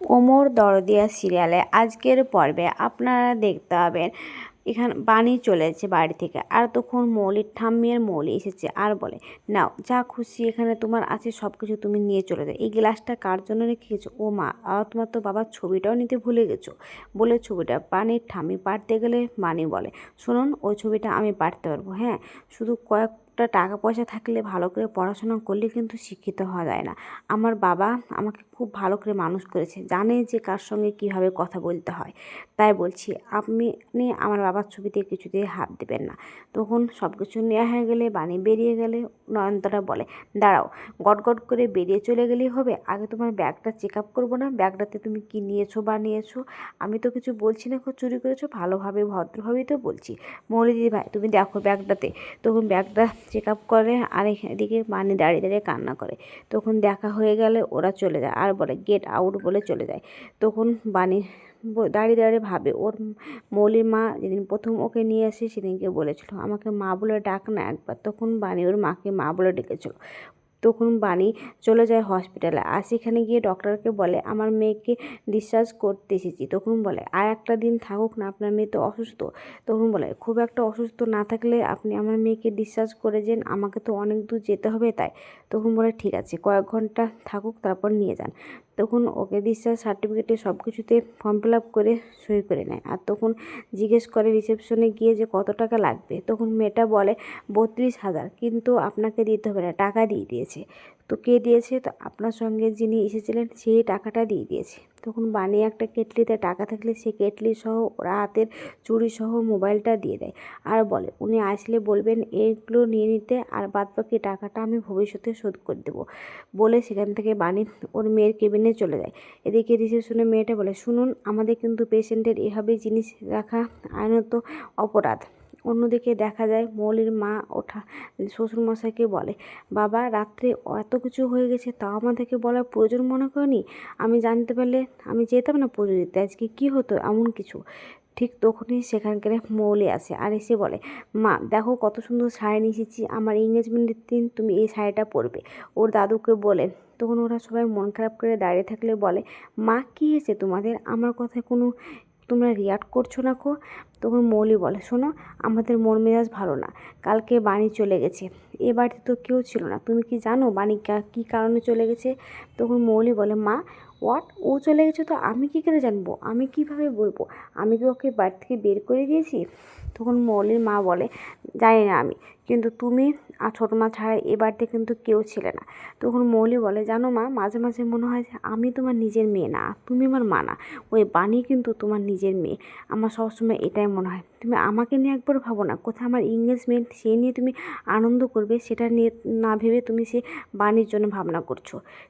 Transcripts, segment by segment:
ওমর দরদিয়া সিরিয়ালে আজকের পর্বে আপনারা দেখতে পাবেন, এখানে, বাণী চলেছে বাড়ি থেকে। আর তখন মৌলির ঠাম্মির মৌলি এসেছে আর বলে, নাও, যা খুশি এখানে তোমার আছে সব কিছু তুমি নিয়ে চলে যাও। এই গ্লাসটা কার জন্য রেখে গেছো ও মা তোমার তো বাবার ছবিটাও নিতে ভুলে গেছো। বলে ছবিটা বাণীর ঠাম্মি পারতে গেলে বাণী বলে, শুনুন, ওই ছবিটা আমি পারতে পারব হ্যাঁ? শুধু কয়েকটা টাকা পয়সা থাকলে ভালো করে পড়াশোনা করলে কিন্তু শিক্ষিত হওয়া যায় না। আমার বাবা আমাকে খুব ভালো করে মানুষ করেছে, জানে যে কার সঙ্গে কীভাবে কথা বলতে হয়। তাই বলছি, আপনি আমার বাবার ছবিতে কিছুতেই হাত দেবেন না। তখন সব কিছু নেওয়া হয়ে গেলে, বাণী বেরিয়ে গেলে, নয়নতারা বলে, দাঁড়াও, গট করে বেরিয়ে চলে গেলেই হবে। আগে তোমার ব্যাগটা চেক আপ করব না। ব্যাগটাতে তুমি কি নিয়েছো বা নিয়েছো আমি তো কিছু বলছি না, খুব চুরি করেছ। ভালোভাবে, ভদ্রভাবেই তো বলছি। মৌলি ভাই তুমি দেখো ব্যাগটাতে। তখন ব্যাগটা চেক আপ করে আর এদিকে বাণী দাঁড়িয়ে দাঁড়িয়ে কান্না করে। তখন দেখা হয়ে গেলে ওরা চলে যায়। বলে গেট আউট বলে চলে যায়। তখন বাণী দাঁড়িয়ে দাঁড়িয়ে ভাবে, ওর মৌলির মা যেদিন প্রথম ওকে নিয়ে আসে, সেদিনকে বলেছিল, আমাকে মা বলে ডাক না একবার। তখন বাণী ওর মাকে মা বলে ডেকেছিল। তখন বাণী চলে যায় হসপিটালে। আর সেখানে গিয়ে ডক্টরকে বলে, আমার মেয়েকে ডিসচার্জ করতে এসেছি। তখন বলে, আর একটা দিন থাকুক না, আপনার মেয়ে তো অসুস্থ। তখন বলে, খুব একটা অসুস্থ না থাকলে আপনি আমার মেয়েকে ডিসচার্জ করে যান আমাকে তো অনেক দূর যেতে হবে তাই। তখন বলে, ঠিক আছে, কয়েক ঘণ্টা থাকুক, তারপর নিয়ে যান। তখন ওকে ডিসচার্জ সার্টিফিকেটে সব কিছুতে ফর্ম ফিল আপ করে সই করে নেয়। আর তখন জিজ্ঞেস করে রিসেপশনে গিয়ে যে কত টাকা লাগবে? তখন মেয়েটা বলে, বত্রিশ হাজার। কিন্তু আপনাকে দিতে হবে না, টাকা দিয়ে দিয়েছে। তো কে দিয়েছে? তো আপনার সঙ্গে যিনি এসেছিলেন সেই টাকাটা দিয়ে দিয়েছে। তখন বানিয়ে একটা কেটলিতে টাকা থাকলে সে কেটলি সহ ওরা হাতের চুড়ি সহ মোবাইলটা দিয়ে দেয়। আর বলে, উনি আসলে বলবেন এইগুলো নিয়ে নিতে, আর বাদ বাকি টাকাটা আমি ভবিষ্যতে শোধ করে দেবো। বলে সেখান থেকে বাণী ওর মেয়ের কেবিনে চলে যায়। এদিকে রিসেপশনে মেয়েটা বলে, শুনুন, আমাদের কিন্তু পেশেন্টের এভাবে জিনিস রাখা আইনত অপরাধ। অন্যদিকে দেখা যায় মৌলির মা ওঠা শ্বশুরমশাইকে বলে, বাবা, রাত্রে এত কিছু হয়ে গেছে, তাও আমাদেরকে বলার প্রয়োজন মনে করেনি? আমি জানতে পারলে আমি যেতাম না পুজো দিতে, আজকে কী হতো এমন কিছু? ঠিক তখনই সেখানকার মৌলি আসে আর এসে বলে, মা, দেখো কত সুন্দর শাড়ি নিয়ে এসেছি, আমার এঙ্গেজমেন্টের দিন তুমি এই শাড়িটা পরবে। ওর দাদুকে বলে, তখন ওরা সবাই মন খারাপ করে দাঁড়িয়ে থাকলে বলে, মা, কী হয়েছে তোমাদের? আমার কথায় কোনো তোমরা রিয়াক্ট করছ না কো? তখন মৌলি বলে, শোনো, আমাদের মন মেজাজ ভালো না, কালকে বাণী চলে গেছে। এ বাড়িতে তো কেউ ছিল না, তুমি কি জানো বাণী কি কারণে চলে গেছে? তখন মৌলি বলে, মা হোয়াট ও চলে গেছে তো আমি কী করে জানব? আমি কীভাবে বলব? আমি কি ওকে বাড়ি থেকে বের করে দিয়েছি? তখন মৌলির মা বলে, জানি না আমি, কিন্তু তুমি আর ছোটো মা ছাড়া এ বাড়িতে কিন্তু কেউ ছিলে না। তখন মৌলি বলে, জানো মা, মাঝে মাঝে মনে হয় যে আমি তোমার নিজের মেয়ে না, তুমি আমার মা না, ওই বাণী কিন্তু তোমার নিজের মেয়ে। আমার সবসময় এটাই মনে হয়। তুমি আমাকে নিয়ে একবার ভাবো না কোথায় আমার এঙ্গেজমেন্ট সে নিয়ে তুমি আনন্দ করবে, সেটা নিয়ে না ভেবে তুমি সে বাণীর জন্য ভাবনা করছ।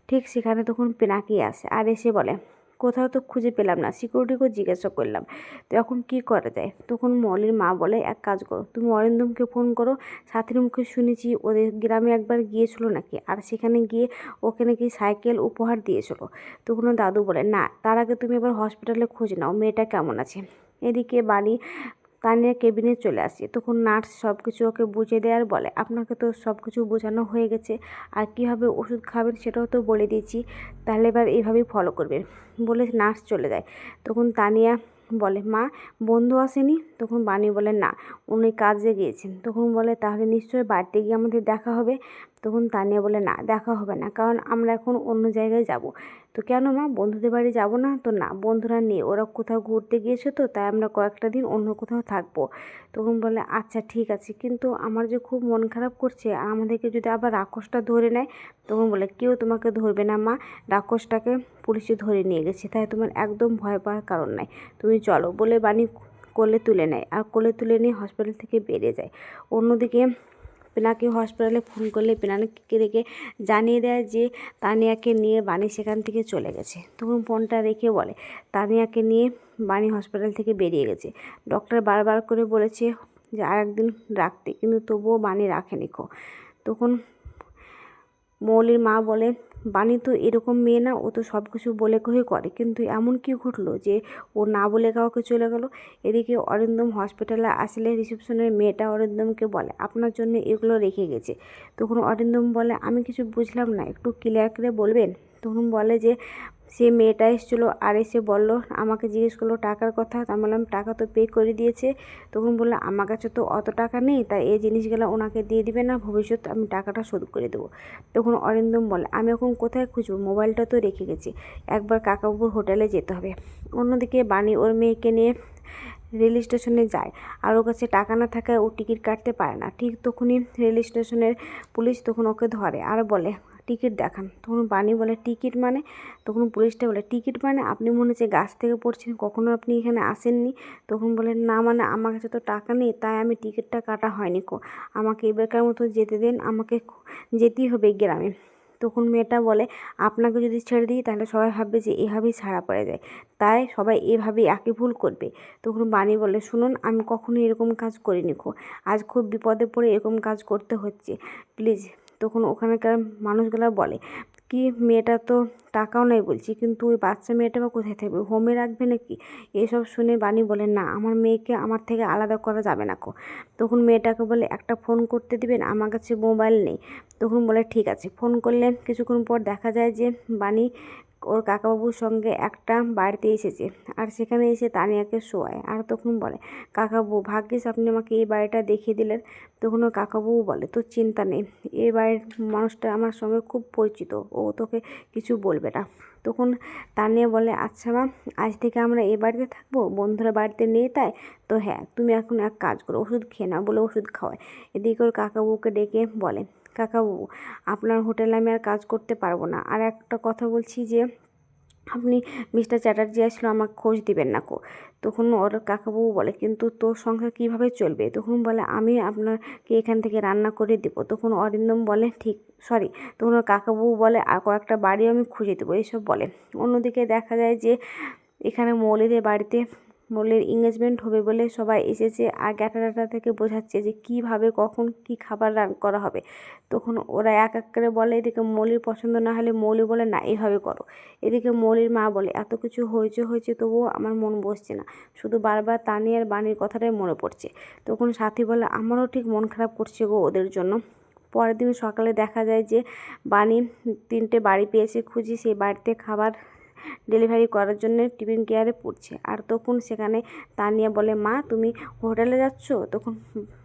ঠিক সেখানে তখন পেনাকি আসে আর এসে বলে কোথাও তো খুঁজে পেলাম না। সিকিউরিটিকেও জিজ্ঞাসা করলাম। তো এখন কী করা যায়? তখন মলির মা বলে, এক কাজ করো, তুমি অরিন্দমকে ফোন করো, সাথীর মুখে শুনেছি ওদের গ্রামে একবার গিয়েছিল নাকি, আর সেখানে গিয়ে ওকে নাকি সাইকেল উপহার দিয়েছিল। তখন দাদু বলে, না, তার আগে তুমি এবার হসপিটালে খোঁজ নাও, মেয়েটা কেমন আছে? এদিকে বাড়ি তানিয়া কেবিনে চলে আসি। তখন নার্স সব কিছু ওকে বুঝিয়ে দেয় আর বলে, আপনাকে তো সব কিছু বোঝানো হয়ে গেছে, আর কীভাবে ওষুধ খাবেন সেটাও তো বলে দিয়েছি, তাহলে এবার এইভাবেই ফলো করবেন। বলে নার্স চলে যায়। তখন তানিয়া বলে, মা, বন্ধু আসেনি? তখন বাণী বলে, না, উনি কাজে গিয়েছেন। তখন বলে, তাহলে নিশ্চয়ই বাড়িতে গিয়ে আমাদের দেখা হবে। তখন তানিয়া বলে, না, দেখা হবে না, কারণ আমরা এখন অন্য জায়গায় যাব। তো কেন মা? বন্ধুদের বাড়ি যাব না? তো না, বন্ধুরা নেই, ওরা কোথাও ঘুরতে গিয়েছে তো, তাই আমরা কয়েকটা দিন অন্য কোথাও থাকব। তখন বলে আচ্ছা ঠিক আছে, কিন্তু আমার যে খুব মন খারাপ করছে, আর আমাদেরকে যদি আবার রাক্ষসটা ধরে নেয়? তখন বলে, কেউ তোমাকে ধরবে না মা, রাক্ষসটাকে পুলিশে ধরে নিয়ে গেছে, তাই তোমার একদম ভয় পাওয়ার কারণ নাই। তুমি চলো। বলে বাণী কোলে তুলে নেয়, আর কোলে তুলে নিয়ে হসপিটাল থেকে বেরিয়ে যায়। অন্যদিকে পিনাকি হসপিটালে ফোন করলে পেনাকে রেখে জানিয়ে দেয় যে তানিয়াকে নিয়ে বাণী সেখান থেকে চলে গেছে। তখন ফোনটা রেখে বলে, তানিয়াকে নিয়ে বাণী হসপিটাল থেকে বেরিয়ে গেছে। ডক্টর বারবার করে বলেছে যে আর একদিন রাখতে, কিন্তু তবুও বাণী রাখেনি খো তখন মৌলির মা বলে বাণী তো এরকম মেয়ে না, ও তো সব কিছু বলে কহে করে। কিন্তু এমন কি ঘটলো যে ও না বলে কাউকে চলে গেল? এদিকে অরিন্দম হসপিটালে আসলে রিসেপশনের মেয়েটা অরিন্দমকে বলে, আপনার জন্য এগুলো রেখে গেছে। তখন অরিন্দম বলে, আমি কিছু বুঝলাম না, একটু ক্লিয়ার করে বলবেন? তখন বলে যে সে মেয়েটা এসেছিল আর এসে বলল, আমাকে জিজ্ঞেস করল টাকার কথা, তা আমি বললাম, টাকা তো পে করে দিয়েছে। তখন বলল, আমার কাছে তো অত টাকা নেই তাই এই জিনিসগুলো ওনাকে দিয়ে দিবে না, ভবিষ্যৎ আমি টাকাটা শোধ করে দেবো। তখন অরিন্দম বলে, আমি এখন কোথায় খুঁজবো? মোবাইলটা তো রেখে গেছি, একবার কাকাবাবুর হোটেলে যেতে হবে। অন্যদিকে বাণী ওর মেয়েকে নিয়ে রেল স্টেশনে যায়, আর ওর কাছে টাকা না থাকায় ও টিকিট কাটতে পারে না। ঠিক তখনই রেল স্টেশনের পুলিশ তখন ওকে ধরে আর বলে টিকিট দেখান। তখন বাণী বলে, টিকিট মানে? তখন পুলিশটা বলে, টিকিট মানে? আপনি মনে হচ্ছে গাছ থেকে পড়ছেন, কখনো আপনি এখানে আসেননি। তখন বলে, না মানে আমার কাছে তো টাকা নেই, তাই আমি টিকিটটা কাটা হয়নি কো। আমাকে এবারকার মতো যেতে দেন, আমাকে যেতেই হবে গ্রামে। তখন মেয়েটা বলে, আপনাকে যদি ছেড়ে দিই, তাহলে সবাই ভাববে যে এভাবেই ছাড়া পড়ে যায়। তাই সবাই এভাবেই একই ভুল করবে। তখন বাণী বলে, শুনুন, আমি কখনো এরকম কাজ করিনি খো আজ খুব বিপদে পড়ে এরকম কাজ করতে হচ্ছে। প্লিজ তখন ওখানকার মানুষগুলো বলে কি মেয়েটা তো টাকাও নেই বলছি, কিন্তু ওই বাচ্চা মেয়েটা বা কোথায় থাকবে? হোমে রাখবে নাকি? এসব শুনে বাণী বলে, না, আমার মেয়েকে আমার থেকে আলাদা করা যাবে না কো। তখন মেয়েটাকে বলে, একটা ফোন করতে দিবেন? আমার কাছে মোবাইল নেই। তখন বলে, ঠিক আছে। ফোন করলেন কিছুক্ষণ পর দেখা যায় যে বাণী ওর কাকাবাবুর সঙ্গে একটা বাড়িতে এসেছে আর সেখানে এসে তানিয়াকে শোয়ায়। আর তখন বলে কাকাবু ভাগ্যিস আপনি আমাকে এই বাড়িটা দেখিয়ে দিলেন। তখন ওর কাকাবু বলে, তোর চিন্তা নেই, এই বাড়ির মানুষটা আমার সঙ্গে খুব পরিচিত, ও তোকে কিছু বলবে না। তখন তানিয়া বলে আচ্ছা মা, আজ থেকে আমরা এই বাড়িতে থাকব? বন্ধুরা বাড়িতে নেই তাই? তো হ্যাঁ তুমি এখন এক কাজ করো, ওষুধ খেয়ে নাও, বলে ওষুধ খাওয়ায়। এদিকে ওর কাকাবুকে ডেকে বলে কাকাবাবু আপনার হোটেলে আমি আর কাজ করতে পারব না। আর একটা কথা বলছি যে, আপনি মিস্টার চ্যাটার্জি আসলে আমাকে খোঁজ দিবেন না কো। তখন ওর কাকাবাবু বলে, কিন্তু তোর সংসার কীভাবে চলবে? তখন বলে, আমি আপনাকে এখান থেকে রান্না করে দেবো। তখন অরিন্দম বলে, ঠিক সরি তখন ওর কাকাবাবু বলে, আর কয়েকটা বাড়িও আমি খুঁজে দেবো। এইসব বলে। অন্যদিকে দেখা যায় যে, এখানে মৌলিদের বাড়িতে মৌলির এঙ্গেজমেন্ট হবে বলে সবাই এসেছে। আর গ্যাটারাটা থেকে বোঝাচ্ছে যে কীভাবে, কখন কি খাবার রান করা হবে। তখন ওরা এক এক করে বলে, এদিকে মৌলির পছন্দ না হলে মৌলি বলে, না এইভাবে করো। এদিকে মৌলির মা বলে, এত কিছু হয়েছে হয়েছে, তবুও আমার মন বসছে না। শুধু বারবার তানিয়ার বাণীর কথাটাই মনে পড়ছে। তখন সাথী বলে, আমারও ঠিক মন খারাপ করছে গো ওদের জন্য। পরের দিন সকালে দেখা যায় যে বাণী তিনটে বাড়ি পেয়েছে খুঁজি, সেই বাড়িতে খাবার ডেলিভারি করার জন্য টিফিন কেয়ারে পড়ছে। আর তখন সেখানে তানিয়া বলে, মা, তুমি হোটেলে যাচ্ছ? তখন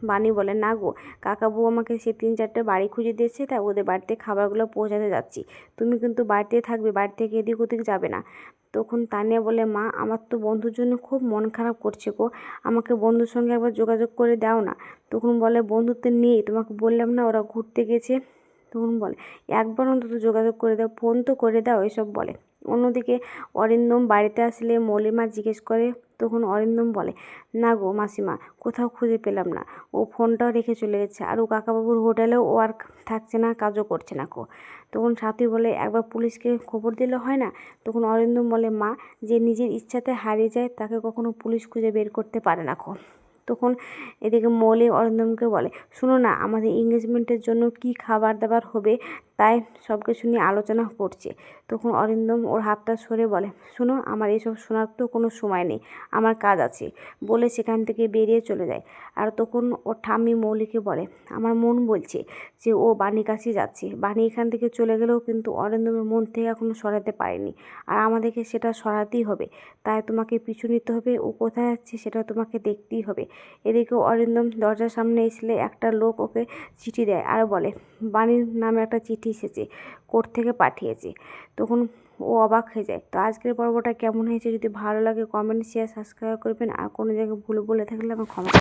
বাণী বলে, না গো, কাকাবু আমাকে সে তিন চারটে বাড়ি খুঁজে দিয়েছে, তাই ওদের বাড়িতে খাবারগুলো পৌঁছাতে যাচ্ছি। তুমি কিন্তু বাড়িতে থাকবে, বাড়ি থেকে এদিক ওদিক যাবে না। তখন তানিয়া বলে, মা, আমার তো বন্ধুর জন্য খুব মন খারাপ করছে গো, আমাকে বন্ধুর সঙ্গে একবার যোগাযোগ করে দাও না। তখন বলে বন্ধু তো নেই, তোমাকে বললাম না ওরা ঘুরতে গেছে? তখন বলে, একবার অন্তত যোগাযোগ করে দাও, ফোন তো করে দাও, এসব বলে। অন্যদিকে অরিন্দম বাড়িতে আসলে মৌলিমা জিজ্ঞেস করে, তখন অরিন্দম বলে, না গো মাসিমা, কোথাও খুঁজে পেলাম না। ও ফোনটাও রেখে চলে গেছে আর ও কাকাবাবুর হোটেলেও ও আর থাকছে না, কাজও করছে না কো তখন সাথী বলে, একবার পুলিশকে খবর দিলে হয় না? তখন অরিন্দম বলে, মা, যে নিজের ইচ্ছাতে হারিয়ে যায় তাকে কখনো পুলিশ খুঁজে বের করতে পারে না কো তখন এদিকে মৌলি অরিন্দমকে বলে, শুনো না, আমাদের এঙ্গেজমেন্টের জন্য কি খাবার দাবার হবে তাই সব কিছু নিয়ে আলোচনা করছে। তখন অরিন্দম ওর হাতটা সরে বলে, শুনো, আমার এসব শোনার তো কোনো সময় নেই, আমার কাজ আছে। বলে সেখান থেকে বেরিয়ে চলে যায়। আর তখন ওর ঠাম্মি মৌলিকে বলে, আমার মন বলছে যে ও বাণীর কাছে যাচ্ছে। বাণী এখান থেকে চলে গেলেও কিন্তু অরিন্দমের মন থেকে এখনও সরাতে পারেনি। আর আমাদেরকে সেটা সরাতেই হবে। তাই তোমাকে পিছু নিতে হবে। ও কোথায় যাচ্ছে সেটা তোমাকে দেখতেই হবে। এদিকে অরিন্দম দরজার সামনে এসলে একটা লোক ওকে চিঠি দেয় আর বলে, বাণীর নামে একটা চিঠি এসেছে, কোর্ট থেকে পাঠিয়েছে। তখন ও অবাক হয়ে যায়, তো আজকের পর্বটা কেমন হয়েছে? যদি ভালো লাগে কমেন্ট শেয়ার সাবস্ক্রাইব করবেন। আর কোনো জায়গায় ভুল বলে থাকলে আমার ক্ষমা